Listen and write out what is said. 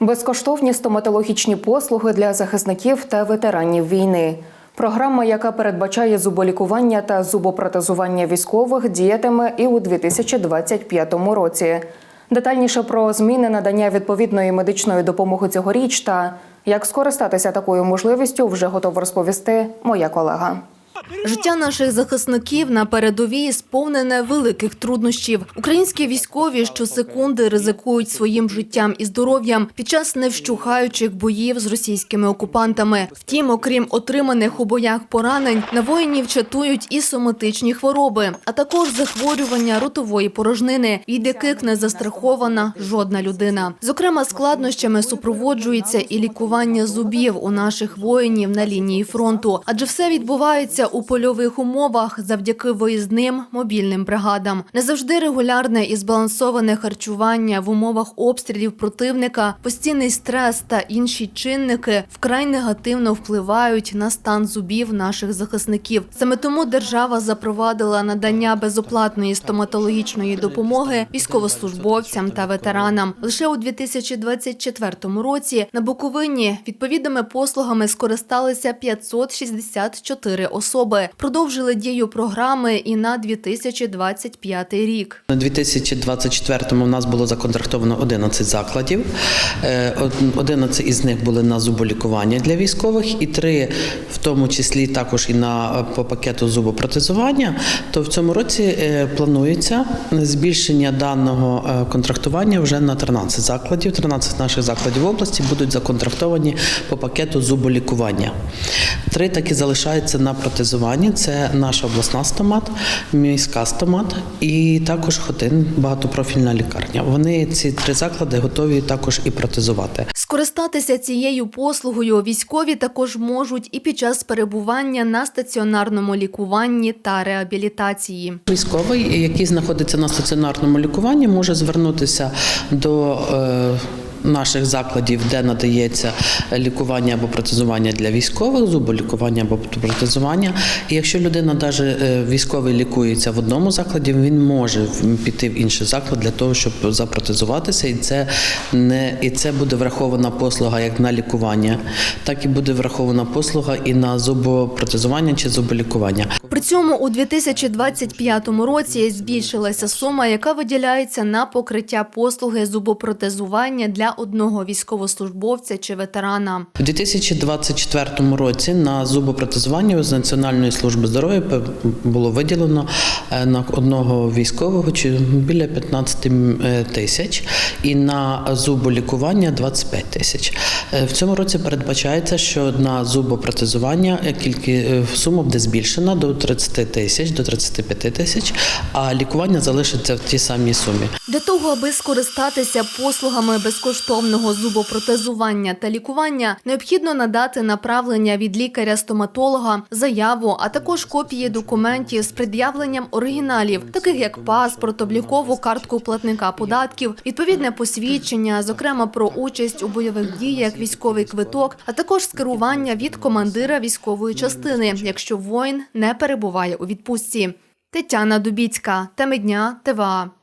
Безкоштовні стоматологічні послуги для захисників та ветеранів війни. Програма, яка передбачає зуболікування та зубопротезування військових, діятиме і у 2025 році. Детальніше про зміни надання відповідної медичної допомоги цьогоріч та як скористатися такою можливістю вже готова розповісти моя колега. Життя наших захисників на передовій сповнене великих труднощів. Українські військові щосекунди ризикують своїм життям і здоров'ям під час невщухаючих боїв з російськими окупантами. Втім, окрім отриманих у боях поранень, на воїнів чатують і соматичні хвороби, а також захворювання ротової порожнини, від яких не застрахована жодна людина. Зокрема, складнощами супроводжується і лікування зубів у наших воїнів на лінії фронту, адже все відбувається у польових умовах завдяки виїзним мобільним бригадам. Не завжди регулярне і збалансоване харчування в умовах обстрілів противника, постійний стрес та інші чинники вкрай негативно впливають на стан зубів наших захисників. Саме тому держава запровадила надання безоплатної стоматологічної допомоги військовослужбовцям та ветеранам. Лише у 2024 році на Буковині відповідними послугами скористалися 564 особи. Продовжили дію програми і на 2025 рік. На 2024-му нас було законтрактовано 11 закладів. Е, 11 із них були на зуболікування для військових, і три, в тому числі також і на по пакету зубопротезування. То в цьому році е, планується збільшення даного е, контрактування вже на 13 закладів. 13 наших закладів області будуть законтрактовані по пакету зуболікування. Три таки залишаються на протезуванні. Це наша обласна стомат, міська стомат і також Хотин, багатопрофільна лікарня. Вони ці три заклади готові також і протезувати. Скористатися цією послугою військові також можуть і під час перебування на стаціонарному лікуванні та реабілітації. Військовий, який знаходиться на стаціонарному лікуванні, може звернутися до е, наших закладів, де надається лікування або протезування для військових, зуболікування або протезування. І якщо людина навіть військовий лікується в одному закладі, він може піти в інший заклад для того, щоб запротезуватися, і це не і це буде врахована послуга як на лікування, так і буде врахована послуга і на зубопротезування чи зуболікування. При цьому у 2025 році збільшилася сума, яка виділяється на покриття послуги зубопротезування для одного військовослужбовця чи ветерана. У 2024 році на зубопротезування з Національної служби здоров'я було виділено на одного військового чи біля 15 е, тисяч, і на зуболікування 25 тисяч. Е, В цьому році передбачається, що на зубопротезування е, е, сума буде збільшена до 30 тисяч, до 35 тисяч, а лікування залишиться в тій самій сумі. Для того, аби скористатися послугами безкоштовного зубопротезування та лікування, необхідно надати направлення від лікаря-стоматолога, заяву, а також копії документів з пред'явленням оригіналів, таких як паспорт, облікову картку платника податків, відповідне посвідчення, зокрема про участь у бойових діях, військовий квиток, а також скерування від командира військової частини, якщо воїн не перебуває у відпустці. Тетяна Дубіцька, теми дня, ТВА.